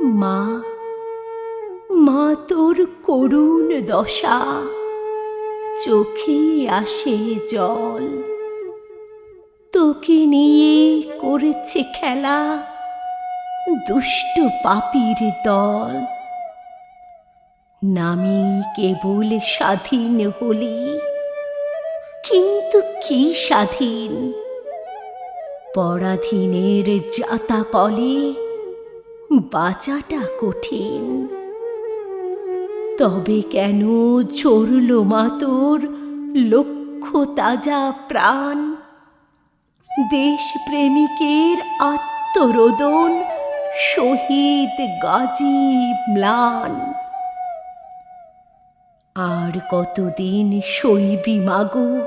মা মা তোর করুণ দশা, চোখে আসে জল। তোকে নিয়ে করেছে খেলা দুষ্ট পাপির দল। নামি কেবল স্বাধীন হলি, কিন্তু কি স্বাধীন? পরাধীনের যাতা কলে বাঁচাটা কঠিন। তবে কেন চড়ল মা তোর লক্ষ তাজা প্রাণ? দেশ প্রেমিকের আত্মরোদন শহীদ গাজী ম্লান। আর কতদিন শৈবী মাগো?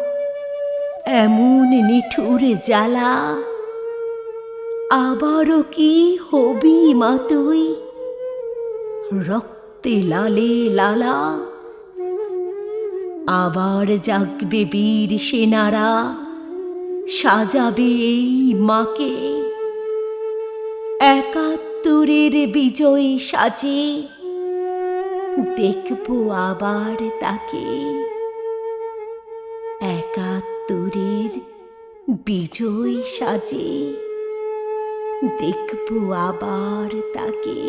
এমন নিঠুর জ্বালা আবারও কি হবি মা তুই? রক্তে লালে লালা, আবার জাগবে বীর সেনারা, সাজাবে এই মাকে। একাত্তরের বিজয় সাজে, দেখব আবার তাকে। একাত্তরের বিজয় সাজে। দেখব আবার তাকে।